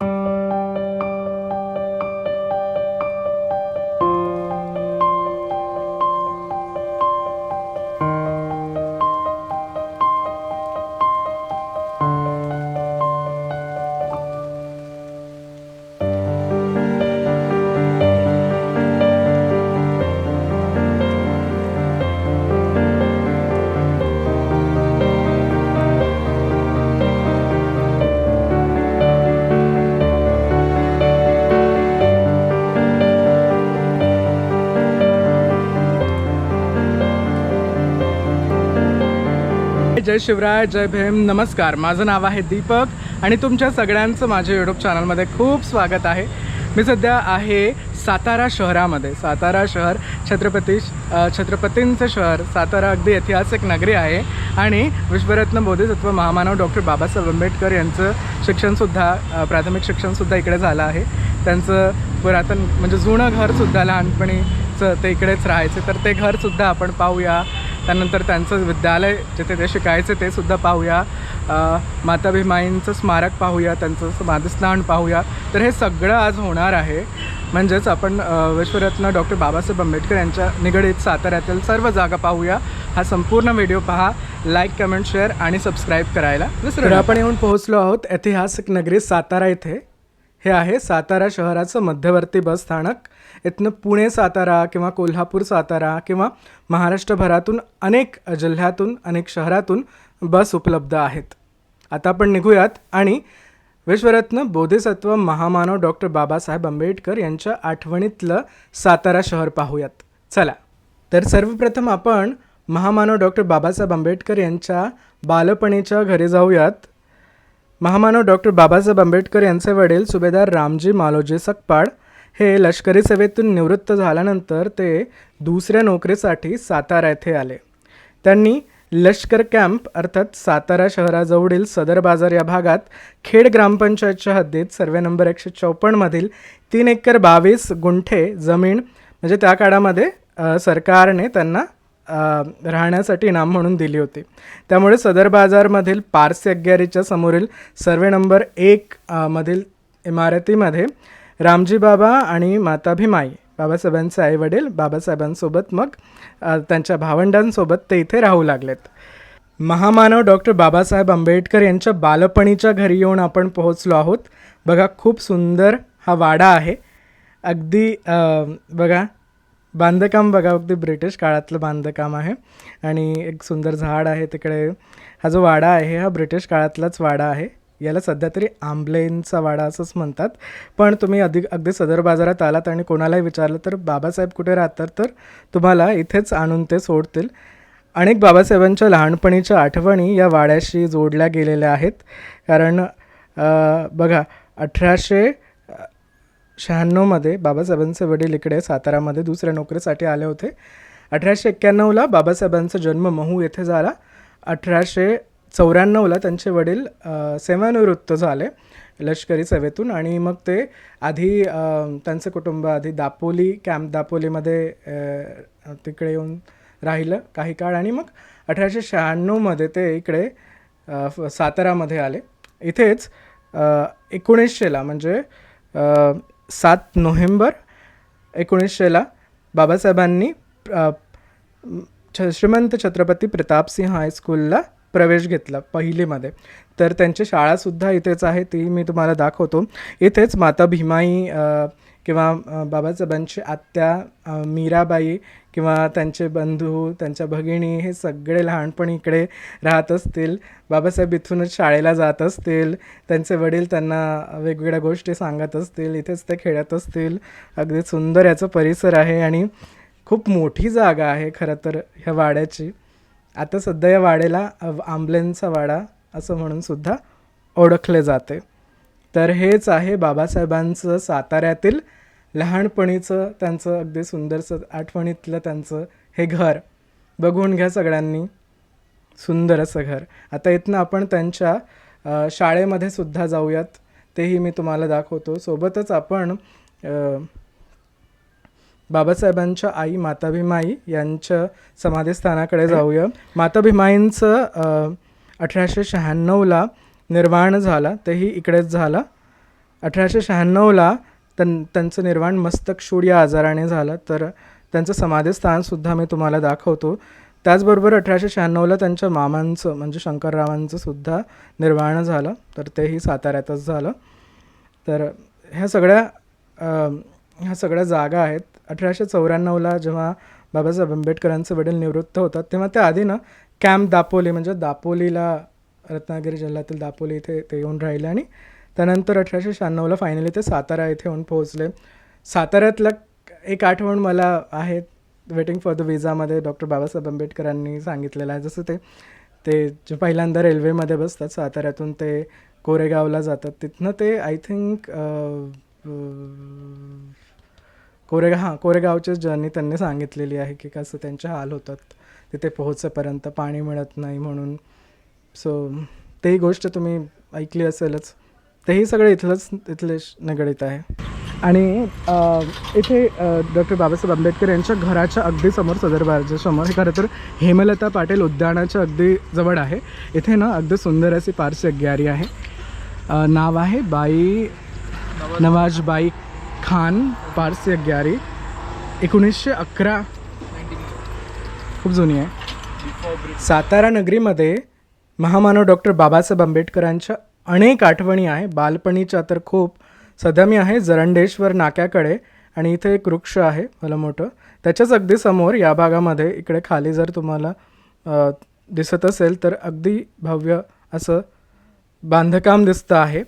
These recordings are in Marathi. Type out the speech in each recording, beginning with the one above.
you जय शिवराय जय भीम नमस्कार. माझं नाव आहे दीपक आणि तुमच्या सगळ्यांचं माझ्या यूट्यूब चॅनलमध्ये खूप स्वागत आहे. मी सध्या आहे सातारा शहरामध्ये. सातारा शहर छत्रपती छत्रपतींचं शहर. सातारा अगदी ऐतिहासिक नगरी आहे आणि विश्वरत्न बोधिसत्व महामानव डॉक्टर बाबासाहेब आंबेडकर यांचं शिक्षणसुद्धा प्राथमिक शिक्षणसुद्धा इकडे झालं आहे. त्यांचं पुरातन म्हणजे जुनं घरसुद्धा लहानपणीचं ते इकडेच राहायचं. तर ते घरसुद्धा आपण पाहूया. त्यानंतर त्यांचं विद्यालय जिथे ते शिकायचे ते सुद्धा पाहूया. अ, माता भीमाईंचं स्मारक पाहूया त्यांचं समाधिस्थान पाहूया. तर हे सगळं आज होणार आहे. म्हणजेच आपण विश्वरत्न डॉक्टर बाबासाहेब आंबेडकर यांच्या निगडीत साताऱ्यातील सर्व जागा पाहूया. हा संपूर्ण व्हिडिओ पहा. लाईक कमेंट शेअर आणि सबस्क्राईब करायला विसरू आपण येऊन पोहोचलो आहोत ऐतिहासिक नगरी सातारा इथे. हे आहे सातारा शहराचं मध्यवर्ती बस स्थानक. इथनं पुणे सातारा किंवा कोल्हापूर सातारा किंवा महाराष्ट्रभरातून अनेक जिल्ह्यातून अनेक शहरातून बस उपलब्ध आहेत. आता आपण निघूयात आणि विश्वरत्न बोधिसत्व महामानव डॉक्टर बाबासाहेब आंबेडकर यांच्या आठवणीतलं सातारा शहर पाहूयात. चला तर सर्वप्रथम आपण महामानव डॉक्टर बाबासाहेब आंबेडकर यांच्या बालपणीच्या घरी जाऊयात. महामानव डॉक्टर बाबासाहेब आंबेडकर यांचे वडील सुभेदार रामजी मालोजी सकपाळ हे लष्करी सेवेतून निवृत्त झाल्यानंतर ते दुसऱ्या नोकरीसाठी सातारा येथे आले. त्यांनी लष्कर कॅम्प अर्थात सातारा शहराजवळील सदर बाजार या भागात खेड ग्रामपंचायतच्या हद्दीत सर्वे नंबर एकशे चौपन्नमधील तीन एकर बावीस गुंठे जमीन म्हणजे त्या काळामध्ये सरकारने त्यांना राहण्यासाठी इनाम म्हणून दिली होती. त्यामुळे सदर बाजारमधील पारसी अग्यारीच्या समोरील सर्वे नंबर एक मधील इमारतीमध्ये रामजी बाबा आणि माता भीमाई बाबासाहेबांचे आई वडील बाबासाहेबांसोबत मग त्यांच्या भावंडांसोबत ते इथे राहू लागलेत. महामानव डॉक्टर बाबासाहेब आंबेडकर यांच्या बालपणीच्या घरी येऊन आपण पोहोचलो आहोत. बघा खूप सुंदर हा वाडा आहे. अगदी बघा बांधकाम बघा अगदी ब्रिटिश काळातलं बांधकाम आहे. आणि एक सुंदर झाड आहे तिकडे. हा जो वाडा आहे हा ब्रिटिश काळातलाच वाडा आहे. याला सध्या तरी आंबलेंचा वाडा असंच म्हणतात. पण तुम्ही अधिक अगदी सदर बाजारात आलात आणि कोणालाही विचारलं तर बाबासाहेब कुठे राहतात तर तुम्हाला इथेच आणून ते सोडतील. अनेक बाबासाहेबांच्या लहानपणीच्या आठवणी या वाड्याशी जोडल्या गेलेल्या आहेत. कारण बघा अठराशे शहाण्णवमध्ये बाबासाहेबांचे वडील इकडे सातारामध्ये दुसऱ्या नोकरीसाठी आले होते. अठराशे एक्क्याण्णवला बाबासाहेबांचा जन्म महू येथे झाला. अठराशे चौऱ्याण्णवला त्यांचे वडील सेवानिवृत्त झाले लष्करी सेवेतून आणि मग ते आधी त्यांचं कुटुंब आधी दापोली कॅम्प दापोलीमध्ये तिकडे येऊन राहिलं काही काळ आणि मग अठराशे शहाण्णवमध्ये ते इकडे फ- सातारामध्ये आले. इथेच एकोणीसशेला म्हणजे सात नोव्हेंबर एकोणीसशेला बाबासाहेबांनी छ श्रीमंत छत्रपती प्रतापसिंह हायस्कूलला प्रवेश घेतला पहिलीमध्ये. तर त्यांची शाळासुद्धा इथेच आहे ती मी तुम्हाला दाखवतो. इथेच माता भीमाई किंवा बाबासाहेबांची आत्या मीराबाई किंवा त्यांचे बंधू त्यांच्या भगिनी हे सगळे लहानपणी इकडे राहत असतील. बाबासाहेब इथूनच शाळेला जात असतील. त्यांचे वडील त्यांना वेगवेगळ्या गोष्टी सांगत असतील. इथेच ते खेळत असतील. अगदी सुंदर याचा परिसर आहे आणि खूप मोठी जागा आहे खरं तर ह्या वाड्याची. आता सध्या या वाडेला अव- आंबलेंचा वाडा असं म्हणून सुद्धा ओळखले जाते तर हेच आहे बाबासाहेबांचं साताऱ्यातील लहानपणीचं त्यांचं अगदी सुंदरसं आठवणीतलं त्यांचं हे घर. बघून घ्या सगळ्यांनी. सुंदर असं घर. आता इथनं आपण त्यांच्या शाळेमध्ये सुद्धा जाऊयात. तेही मी तुम्हाला दाखवतो. सोबतच आपण बाबासाहेबांच्या आई माता भीमाई यांच्या समाधीस्थानाकडे जाऊया. माता भीमाईंचं अ, अठराशे शहाण्णवला निर्वाण झाला तेही इकडेच झाला. अठराशे शहाण्णवला त्यां त्यांचं निर्माण मस्तकशूळ या आजाराने झालं. तर त्यांचं समाधीस्थानसुद्धा मी तुम्हाला दाखवतो. त्याचबरोबर अठराशे शहाण्णवला त्यांच्या मामांचं म्हणजे शंकररावांचं सुद्धा निर्माण झालं. तर तेही साताऱ्यातच झालं. तर ह्या सगळ्या ह्या सगळ्या जागा आहेत. अठराशे चौऱ्याण्णवला जेव्हा बाबासाहेब आंबेडकरांचे वडील निवृत्त होतात तेव्हा त्या आधी ना कॅम्प दापोली म्हणजे दापोलीला रत्नागिरी जिल्ह्यातील दापोली इथे ते येऊन राहिले आणि त्यानंतर अठराशे शहाण्णवला फायनली ते सातारा इथे येऊन पोहोचले. साताऱ्यातलं एक आठवण मला आहे वेटिंग फॉर द विजामध्ये डॉक्टर बाबासाहेब आंबेडकरांनी सांगितलेलं आहे. जसं ते ते जे पहिल्यांदा रेल्वेमध्ये बसतात साताऱ्यातून ते कोरेगावला जातात. तिथनं ते आय थिंक कोरेगाव हां कोरेगावची जर्नी त्यांनी सांगितलेली आहे की कसं त्यांचे हाल होतात तिथे पोहोचेपर्यंत पाणी मिळत नाही म्हणून. सो तेही गोष्ट तुम्ही ऐकली असेलच. तेही सगळे इथलंच इथले निगडीत आहे. आणि इथे डॉक्टर बाबासाहेब आंबेडकर यांच्या घराच्या अगदी समोर सदर बारच्या हे खरं तर हेमलता पाटील उद्यानाच्या अगदी जवळ आहे. इथे ना अगदी सुंदर अशी पारसी अग्यारी आहे. नाव आहे बाई नवाजबाई खान पारसी अग्यारी एकोणीसशे अकरा. खूप जुनी आहे. सातारा नगरीमध्ये महामानव डॉक्टर बाबासाहेब आंबेडकरांच्या अनेक आठवणी आहे. बालपणीच्या तर खूप सध्या मी आहे. जरंडेश्वर नाक्याकडे आणि इथे एक वृक्ष आहे मला मोठं. त्याच्याच अगदी समोर या भागामध्ये इकडे खाली जर तुम्हाला दिसत असेल तर अगदी भव्य असं बांधकाम दिसतं आहे.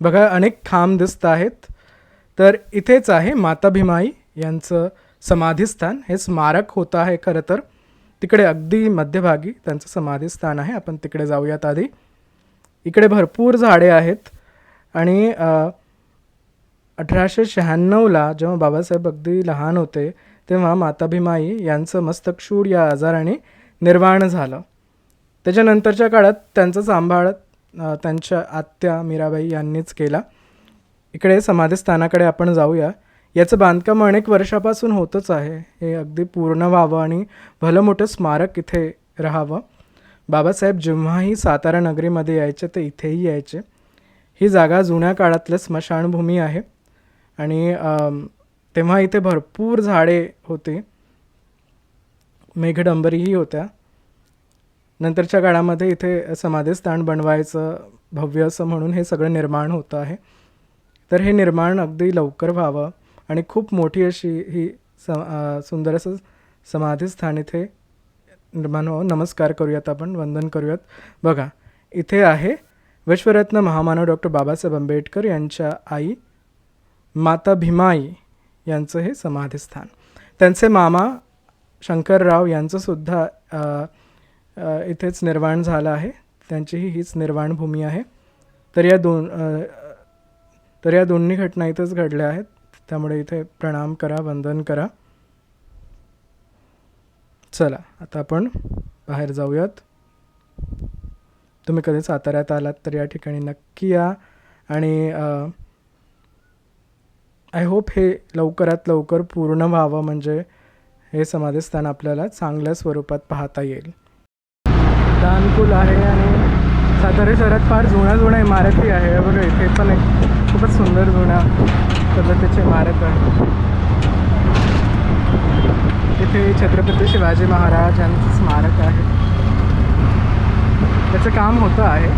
बघा अनेक खांब दिसत आहेत. तर इथेच आहे माता भीमाई यांचं समाधीस्थान. हे स्मारक होतं आहे खरं तर. तिकडे अगदी मध्यभागी त्यांचं समाधीस्थान आहे. आपण तिकडे जाऊयात आधी. इकडे भरपूर झाडे आहेत. आणि अठराशे शहाण्णवला जेव्हा बाबासाहेब अगदी लहान होते तेव्हा माता भीमाई यांचं मस्तकशूर या आजाराने निर्वाण झालं. त्याच्यानंतरच्या काळात त्यांचा सांभाळ त्यांच्या आत्या मीराबाई यांनीच केला. इकडे समाधीस्थानाकडे आपण जाऊया. याचं बांधकाम अनेक वर्षापासून होतच आहे. हे अगदी पूर्ण व्हावं आणि भलं मोठं स्मारक इथे राहावं. बाबासाहेब जेव्हाही सातारा नगरीमध्ये यायचे ते इथेही यायचे. ही जागा जुन्या काळातलं स्मशानभूमी आहे. आणि तेव्हा इथे भरपूर झाडे होती. मेघडंबरीही होत्या. नंतरच्या काळामध्ये इथे समाधीस्थान बनवायचं भव्य असं म्हणून हे सगळं निर्माण होतं आहे. तर हे निर्माण अगदी लवकर व्हावं आणि खूप मोठी अशी ही स सुंदर असं समाधीस्थान इथे निर्माण व्हावं. नमस्कार करूयात आपण वंदन करूयात. बघा इथे आहे विश्वरत्न महामानव डॉक्टर बाबासाहेब आंबेडकर यांच्या आई माता भीमाई यांचं हे समाधीस्थान त्यांचे मामा शंकरराव यांचंसुद्धा इथेच निर्माण झालं आहे. त्यांचीही हीच निर्माणभूमी आहे. तर या दोन तर या दोन्ही घटना इथंच घडल्या आहेत. त्यामुळे इथे प्रणाम करा वंदन करा. चला आता आपण बाहेर जाऊयात. तुम्ही कधी साताऱ्यात आलात तर या ठिकाणी नक्की या. आणि आय होप हे लवकरात लवकर पूर्ण व्हावं. म्हणजे हे समाधीस्थान आपल्याला चांगल्या स्वरूपात पाहता येईल. दानपूल आहे आणि सातारा शहरात फार जुन्या जुन्या इमारती आहे बघा इथे पण एक खूपच सुंदर जुन्या पद्धतीची इमारत आहे इथे छत्रपती शिवाजी महाराज यांचं स्मारक आहे. त्याचं काम होतं आहे.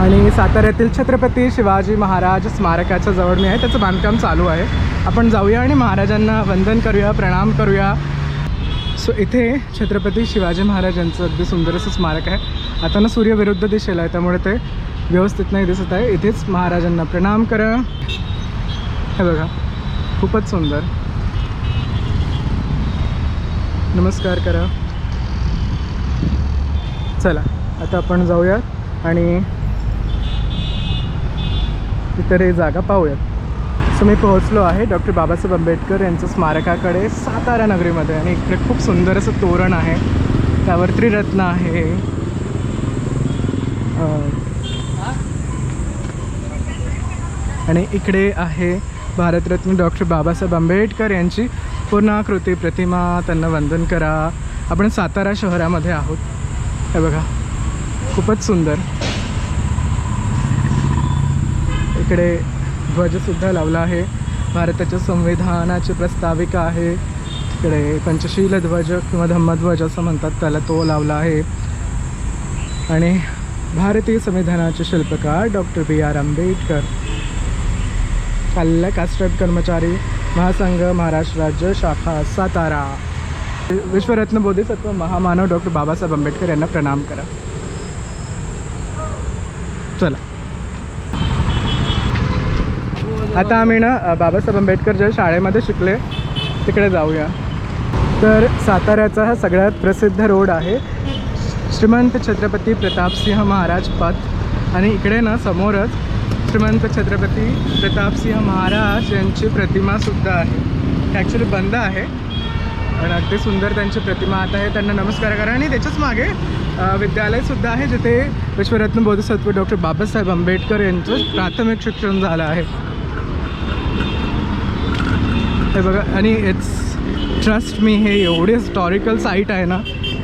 आणि साताऱ्यातील छत्रपती शिवाजी महाराज स्मारकाच्या जवळ मी आहे त्याचं बांधकाम चालू आहे. आपण जाऊया आणि महाराजांना वंदन करूया प्रणाम करूया. सो इथे छत्रपती शिवाजी महाराज यांचं अगदी सुंदर असं स्मारक आहे. आता ना सूर्य विरुद्ध दिशेला आहे त्यामुळे ते व्यवस्थित नाही दिसत आहे. इथेच महाराजांना प्रणाम करा. हे बघा खूपच सुंदर. नमस्कार करा. चला आता आपण जाऊयात आणि इतर जागा पाहूयात. सो मी पोहोचलो आहे डॉक्टर बाबासाहेब आंबेडकर यांचं स्मारकाकडे सातारा नगरीमध्ये आणि इकडे खूप सुंदर असं तोरण आहे. त्यावर त्रिरत्न आहे अं, आणि इकडे आहे भारतरत्न डॉक्टर बाबासाहेब आंबेडकर यांची पूर्णाकृती प्रतिमा. त्यांना वंदन करा. आपण सातारा शहरामध्ये आहोत. हे बघा खूपच सुंदर. इकडे ध्वजसुद्धा लावला आहे. भारताच्या संविधानाची प्रस्ताविका आहे. इकडे पंचशील ध्वज किंवा धम्मध्वज असं म्हणतात त्याला तो लावला आहे. आणि भारतीय संविधानाचे शिल्पकार डॉक्टर बी आर आंबेडकर. कल्ला कास्टेड कर्मचारी महासंघ महाराष्ट्र राज्य शाखा सातारा. विश्वरत्न बोधिसत्व महामानव डॉक्टर बाबासाहेब आंबेडकर यांना प्रणाम करा. चला. आता आम्ही ना बाबासाहेब आंबेडकर ज्या शाळेमध्ये शिकले तिकडे जाऊया. तर साताऱ्याचा हा सगळ्यात प्रसिद्ध रोड आहे. श्रीमंत छत्रपती प्रतापसिंह महाराज पथ. आणि इकडे ना समोरच श्रीमंत छत्रपती प्रतापसिंह महाराज यांची प्रतिमासुद्धा आहे. ॲक्च्युली बंद आहे. पण अगदी सुंदर त्यांची प्रतिमा आता आहे. त्यांना नमस्कार करा आणि त्याच्याच मागे विद्यालयसुद्धा आहे जिथे विश्वरत्न बोधसत्व डॉक्टर बाबासाहेब आंबेडकर यांचं प्राथमिक शिक्षण झालं आहे. हे बघा आणि इट्स ट्रस्ट मी हे एवढे हिस्टॉरिकल साईट आहे ना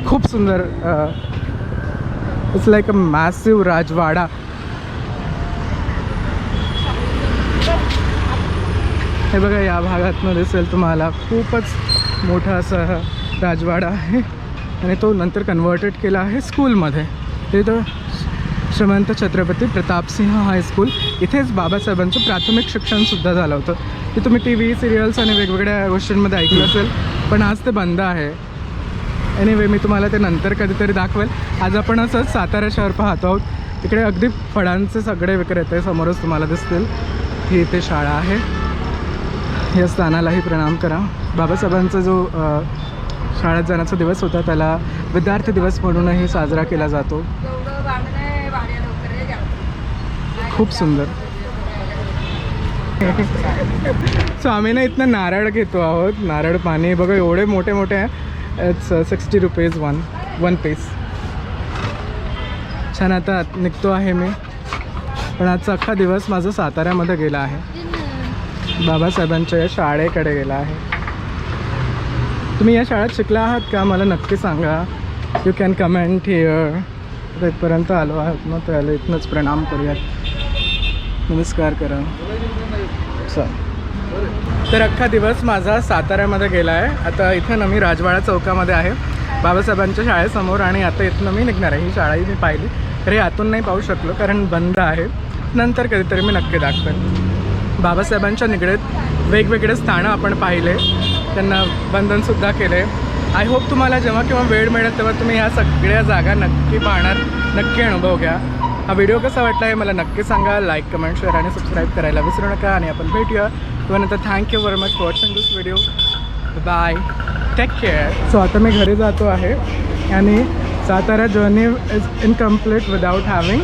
खूप सुंदर इट्स लाईक अ मॅसिव राजवाडा. हे बघा या भागातनं दिसेल तुम्हाला. खूपच मोठा असा राजवाडा आहे. आणि तो नंतर कन्वर्टेड केला आहे स्कूलमध्ये तिथं श्रीमंत छत्रपती प्रतापसिंह हायस्कूल इथेच बाबासाहेबांचं प्राथमिक शिक्षणसुद्धा झालं होतं. ते तुम्ही टी व्ही सिरियल्स आणि वेगवेगळ्या गोष्टींमध्ये ऐकलं असेल पण आज ते बंद आहे. एनिवे मी तुम्हाला ते नंतर कधीतरी दाखवेल. आज आपण असंच सातारा शहर पाहतो आहोत. तिकडे अगदी फळांचे सगळे विक्रेते समोरच तुम्हाला दिसतील. ही इथे शाळा आहे. या स्थानालाही प्रणाम करा. बाबासाहेबांचा जो शाळेत जाण्याचा दिवस होता त्याला विद्यार्थी दिवस म्हणूनही साजरा केला जातो. खूप सुंदर. सो आम्ही ना इथनं नारळ घेतो आहोत. नारळ पाणी बघा एवढे मोठे मोठे आहे. It's sixty rupees one one piece छान आता निघतो आहे मी. पण आजचा अख्खा दिवस माझा साताऱ्यामध्ये गेला आहे. बाबासाहेबांच्या या शाळेकडे गेला आहे. तुम्ही या शाळेत शिकला आहात का? मला नक्की सांगा. यू कॅन कमेंट हिअर तर इथपर्यंत आलो आहात ना त्याला इथनंच प्रणाम करूयात. नमस्कार करा. चल. तर अख्खा दिवस माझा साताऱ्यामध्ये गेला आहे आता इथं ना मी राजवाडा चौकामध्ये आहे. बाबासाहेबांच्या शाळेसमोर आणि आता इथनं मी निघणार आहे. ही शाळाही मी पाहिली. तरी आतून नाही पाहू शकलो कारण बंद आहे. नंतर कधीतरी मी नक्की दाखवेन. बाबासाहेबांच्या निगडीत वेगवेगळे स्थानं आपण पाहिले. त्यांना बंधनसुद्धा केले. आय होप तुम्हाला जेव्हा केव्हा वेळ मिळेल तेव्हा तुम्ही ह्या सगळ्या जागा नक्की पाहणार नक्की अनुभव घ्या. हा व्हिडिओ कसा वाटला आहे मला नक्की सांगा. लाईक कमेंट शेअर आणि सबस्क्राईब करायला विसरू नका आणि आपण भेटूया. नंतर thank you very much for watching this video bye take care so आता मी घरी जातो आहे आणि Satara journey is incomplete without having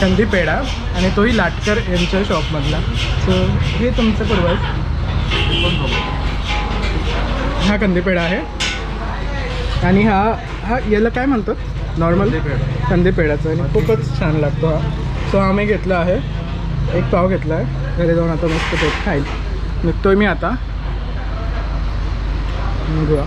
kandi pedha आणि तोही लाटकर यांच्या शॉपमधला. सो हे तुमचं पूर्वज हा कंदी पेढा आहे. आणि हा हा याला काय म्हणतात? नॉर्मल कंदी पेढाचा. आणि खूपच छान लागतो हा. सो आम्ही घेतला आहे. एक पाव घेतला आहे. घरी जाऊन आता मस्त पेट खाईल. निघतोय मी आता. निघूया.